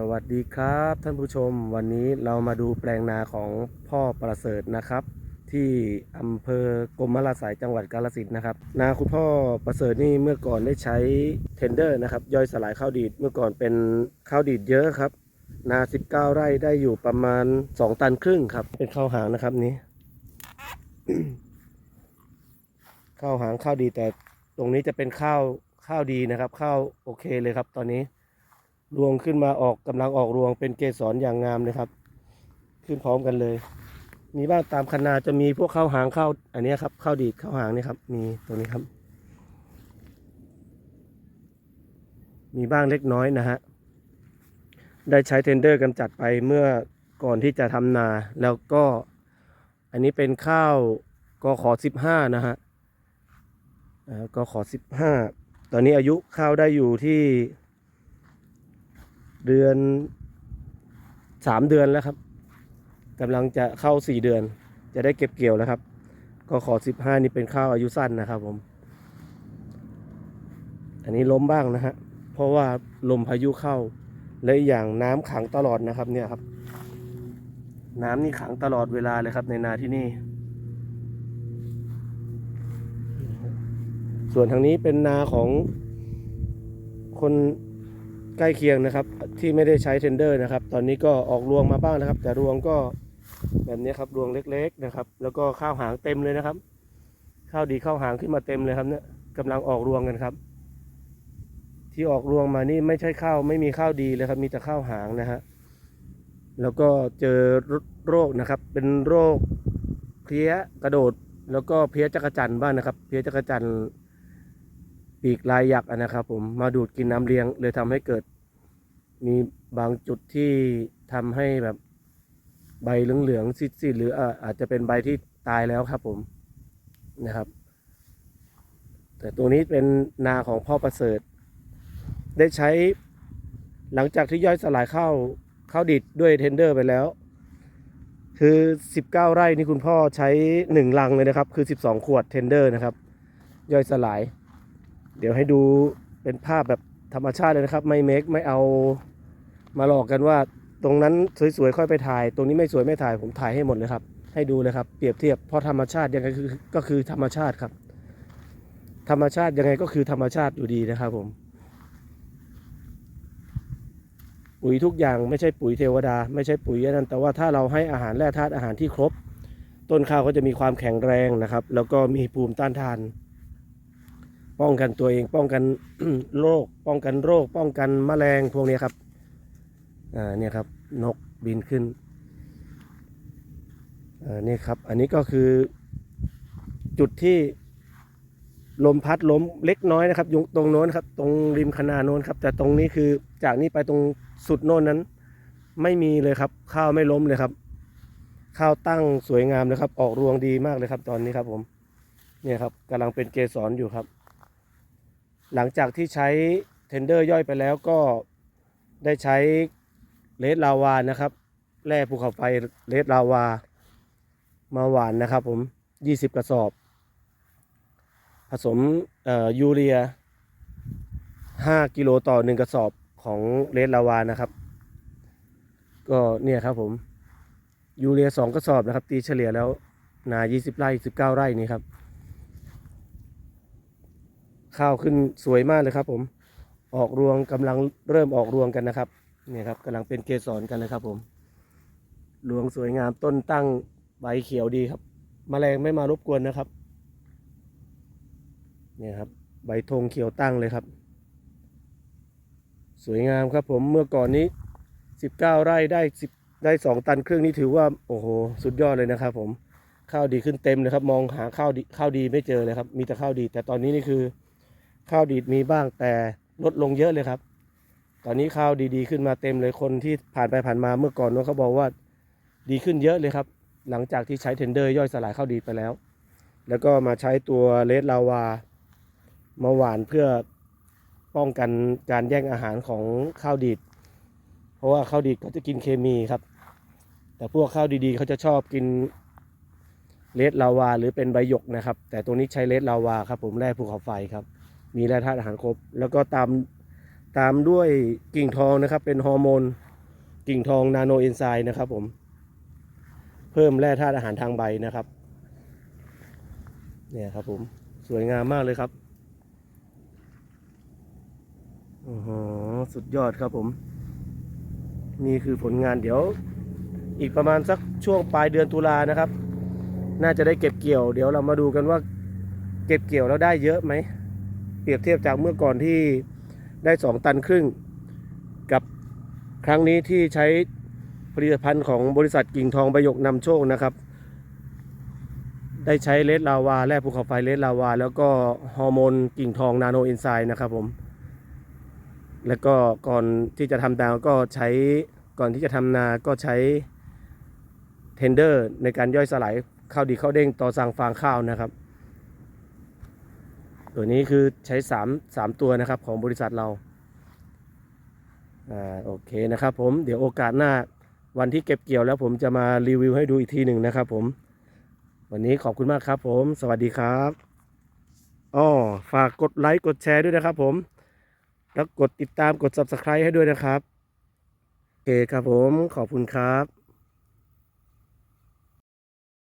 สวัสดีครับท่านผู้ชมวันนี้เรามาดูแปลงนาของพ่อประเสริฐนะครับ ที่อำเภอกรมลาสายจังหวัดกาฬสินธุ์นะครับ นาคุณพ่อประเสริฐนี่เมื่อก่อนได้ใช้เทนเดอร์นะครับ ย่อยสลายข้าวดีดเมื่อก่อนเป็นข้าวดีดเยอะครับ นา 19 ไร่ได้อยู่ประมาณ 2 ตันครึ่งครับ เป็นข้าวหางนะครับนี้ ข้าวหางข้าวดีแต่ตรงนี้จะเป็นข้าวข้าวดีนะครับ ข้าวโอเคเลยครับตอนนี้ รวงขึ้นมาออกกำลังออกรวงเป็นเกสรอย่างงามเลยครับ ขึ้นพร้อมกันเลย มีบ้างตามคณาจะมีพวกข้าวหางข้าวอันนี้ครับข้าวดีดข้าวหางนี่ครับ มีตรงนี้ครับ มีบ้างเล็กน้อยนะฮะได้ใช้เทนเดอร์กำจัดไปเมื่อก่อนที่จะทำนา แล้วก็อันนี้เป็นข้าวกขอสิบห้านะฮะกขอสิบห้าตอนนี้อายุข้าวได้อยู่ที่ เดือนสามเดือนแล้วครับกำลังจะเข้าสี่เดือน จะได้เก็บเกี่ยวแล้วครับ ก็ขอสิบห้านี่เป็นข้าวอายุสั้นนะครับผม อันนี้ล้มบ้างนะฮะเพราะว่าลมพายุเข้าและอย่างน้ำขังตลอดนะครับเนี่ยครับ น้ำนี่ขังตลอดเวลาเลยครับในนาที่นี่ ส่วนทางนี้เป็นนาของคน ใกล้เคียงนะครับ ที่ไม่ได้ใช้เทนเดอร์นะครับ ตอนนี้ก็ออกรวงมาบ้างนะครับ แต่รวงก็แบบนี้ครับรวงเล็ก ๆนะครับ แล้วก็ข้าวหางเต็มเลยนะครับ ข้าวดีข้าวหางขึ้นมาเต็มเลยครับเนี่ยกำลังออกรวงกันครับ ที่ออกรวงมานี่ไม่ใช่ข้าวไม่มีข้าวดีเลยครับ มีแต่ข้าวหางนะฮะแล้วก็เจอโรคนะครับ เป็นโรคเพี้ยกระโดด แล้วก็เพี้ยจักรจันบ้างนะครับ เพี้ยจักรจัน ปีกลายยักษ์อะนะครับ ผมมาดูดกินน้ำเลี้ยง เลยทำให้เกิด มีบางจุดที่ทำให้แบบใบเหลืองๆซีดๆหรืออาจจะเป็นใบที่ตายแล้วครับ ผมนะครับ แต่ตรงนี้เป็นนาของพ่อประเสริฐ ได้ใช้หลังจากที่ย่อยสลายข้าวข้าวดิดด้วยเทนเดอร์ไปแล้ว คือ 19 ไร่นี่คุณพ่อใช้ 1 ลังเลยนะครับ คือ 12 ขวดเทนเดอร์นะครับ ย่อยสลาย เดี๋ยวให้ดูเป็นภาพแบบธรรมชาติเลยนะครับ ไม่เมคไม่เอามาหลอกกันว่า ตรงนั้นสวยๆค่อยไปถ่าย ตรงนี้ไม่สวยไม่ถ่ายผมถ่ายให้หมดเลยครับ ให้ดูเลยครับเปรียบเทียบเพราะธรรมชาติยังไงคือก็คือธรรมชาติครับ ธรรมชาติยังไงก็คือธรรมชาติอยู่ดีนะครับผมปุ๋ยทุกอย่างไม่ใช่ปุ๋ยเทวดา ไม่ใช่ปุ๋ยนนั้นแต่ว่าถ้าเราให้อาหารแร่ธาตุอาหารที่ครบ ต้นข้าวก็จะมีความแข็งแรงนะครับ แล้วก็มีภูมิต้านทาน ป้องกันตัวเอง ป้องกันโรค ป้องกันโรค ป้องกันแมลงพวกนี้ครับ อ่าเนี่ยครับนกบินขึ้น อ่านี่ครับ อันนี้ก็คือจุดที่ลมพัดล้มเล็กน้อยนะครับอยู่ตรงโน้นครับ ตรงริมคนาโน้นครับ แต่ตรงนี้คือจากนี้ไปตรงสุดโน้นนั้น ไม่มีเลยครับ ข้าวไม่ล้มเลยครับ ข้าวตั้งสวยงามเลยครับ ออกรวงดีมากเลยครับ ตอนนี้ครับผม เนี่ยครับกำลังเป็นเกสรอยู่ครับ หลังจากที่ใช้เทนเดอร์ย่อยไปแล้วก็ได้ใช้เลดลาวานะครับแร่ภูเขาไฟเลดลาวา มาหวานนะครับผม 20 กระสอบ ผสมยูเรีย 5 กิโลต่อ 1 กระสอบของเลดลาวานะครับ ก็เนี่ยครับผมยูเรีย 2 กระสอบนะครับ ตีเฉลี่ยแล้วนา 20 ไร่ 19 ไร่นี่ครับ ข้าวขึ้นสวยมากเลยครับ ผม ออกรวงกำลังเริ่มออกรวงกันนะครับเนี่ยครับกำลังเป็นเกสรกันนะครับ ผม รวงสวยงามต้นตั้งใบเขียวดีครับแมลงไม่มารบกวนนะครับ เนี่ยครับ ใบธงเขียวตั้งเลยครับ สวยงามครับ ผมเมื่อก่อนนี้19ไร่ได้10ได้2ตันครึ่งนี่ถือว่าโอ้โหสุดยอดเลยนะครับ ผมข้าวดีขึ้นเต็มเลยครับ มองหาข้าวดีข้าวดีไม่เจอเลยครับ มีแต่ข้าวดี แต่ตอนนี้นี่คือ ข้าวดีดมีบ้างแต่ลดลงเยอะเลยครับ ตอนนี้ข้าวดีๆ ขึ้นมาเต็มเลยคนที่ผ่านไปผ่านมาเมื่อก่อนเนอะเขาบอกว่าดีขึ้นเยอะเลยครับ หลังจากที่ใช้เทนเดอร์ย่อยสลายข้าวดีดไปแล้ว แล้วก็มาใช้ตัวเลดลาวามาหวานเพื่อป้องกันการแย่งอาหารของข้าวดีด เพราะว่าข้าวดีดเขาจะกินเคมีครับ แต่พวกข้าวดีๆ เขาจะชอบกินเลดลาวาหรือเป็นใบหยกนะครับ แต่ตัวนี้ใช้เลดลาวาครับผมแร่ภูเขาไฟครับ มีแร่ธาตุอาหารครบ แล้วก็ตามตามด้วยกิ่งทองนะครับ เป็นฮอร์โมนกิ่งทองนาโนเอนไซม์นะครับผมเพิ่มแร่ธาตุอาหารทางใบนะครับ เนี่ยครับผมสวยงามมากเลยครับโอ้โหสุดยอดครับผม นี่คือผลงานเดี๋ยว อีกประมาณสักช่วงปลายเดือนตุลานะครับ น่าจะได้เก็บเกี่ยว เดี๋ยวเรามาดูกันว่า เก็บเกี่ยวแล้วได้เยอะไหม รียบเทียบจากเมื่อก่อนที่ได้สองตันครึ่ง กับครั้งนี้ที่ใช้ผลิตภัณฑ์ของบริษัทกิ่งทองประยกนำโชคนะครับ ได้ใช้เลดลาวาแร่ภูเขาไฟเลดลาวา แล้วก็ฮอร์โมนกิ่งทองนาโนเอนไซม์นะครับผม แล้วก็ก่อนที่จะทำดาวก็ใช้ก่อนที่จะทำนาก็ใช้เทนเดอร์ในการย่อยสลายข้าวดีข้าวเด้งต่อสั่งฟางข้าวนะครับ ตัวนี้คือใช้3 3ตัวนะครับของบริษัทเราอ่าโอเคนะครับผมเดี๋ยวโอกาสหน้าวันที่เก็บเกี่ยวแล้วผมจะมารีวิวให้ดูอีกทีหนึ่งนะครับผมวันนี้ขอบคุณมากครับผม สวัสดีครับอ้อฝากกดไลค์กดแชร์ด้วยนะครับผม แล้วกดติดตามกด subscribe ให้ด้วยนะครับโอเคครับผมขอบคุณครับ